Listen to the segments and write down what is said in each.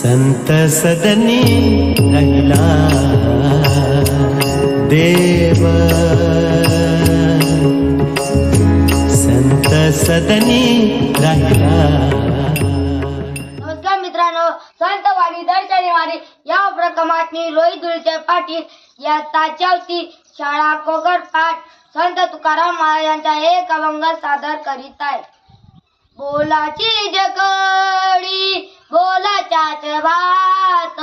संत सदनी राहिला देव। संत सदनी राहिला। नमस्कार मित्रांनो संत वाणी दर्शनीवाणी या उपक्रमातनी रोहित धुळचे पाटील या ताच्यावती शाळा कोगर पाठ संत तुकाराम महाराजांचा एक अभंग सादर करीत आहे बोलाची जगडी बोला भात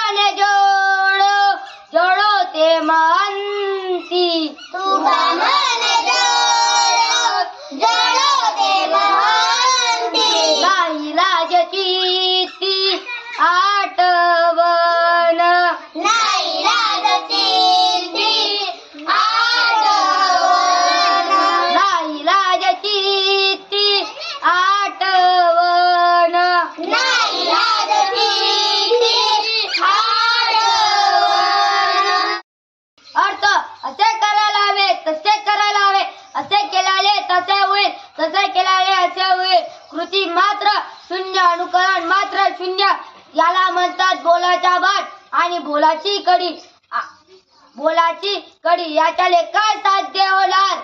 wanna do. केल्याने तसे होईल तसे केल्याने असे होईल कृती मात्र शून्य अनुकरण मात्र शून्य. याला म्हणतात बोलाचा बाट आणि बोलाची कडी. बोलाची कडी याच्याले काय साध्य होणार?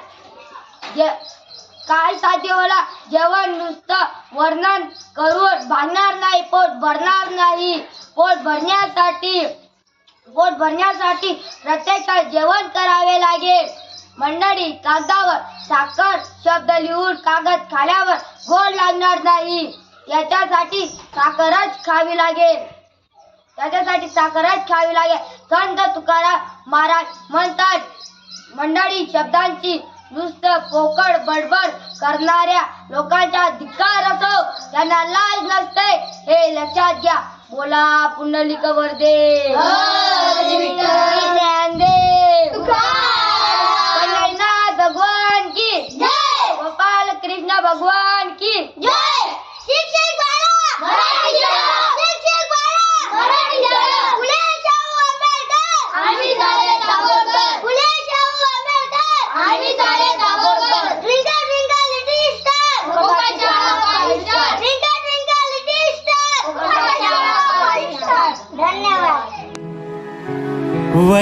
काय साध्य होला जेवण नुसतं वर्णन करून भागणार नाही पोट भरणार नाही. पोट भरण्यासाठी पोट भरण्यासाठी प्रत्येकाला जेवण करावे लागेल. मंडळी कागदावर साखर शब्द लिहून कागद खाल्यावर गोड लागणार नाही. याच्यासाठी साखरच खावी लागेल. त्याच्यासाठी साखरच खावी लागेल. संत तुकाराम महाराज म्हणतात मंडळी शब्दांची नुसतं पोकळ बडबड करणाऱ्या लोकांचा धिक्कार असो त्यांना लाज नसते. हे लक्षात घ्या. बोला पुंडलिक वर्दे.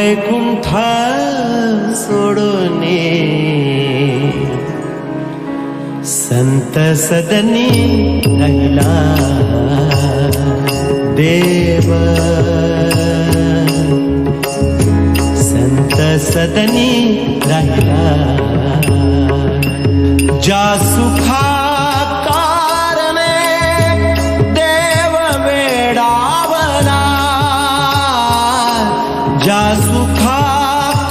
वैकुंठ सोडोने. संत सदनी राहिला देव. संत सदनी राहिला. ज्या सुखा ज्या सुखा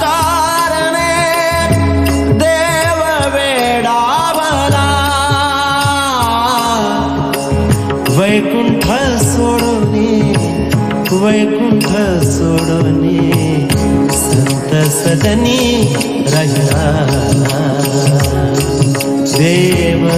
कारणे देव वेडावला. वैकुंठ सोडोने वैकुंठ सोडोने संत सदनी राहिला. देव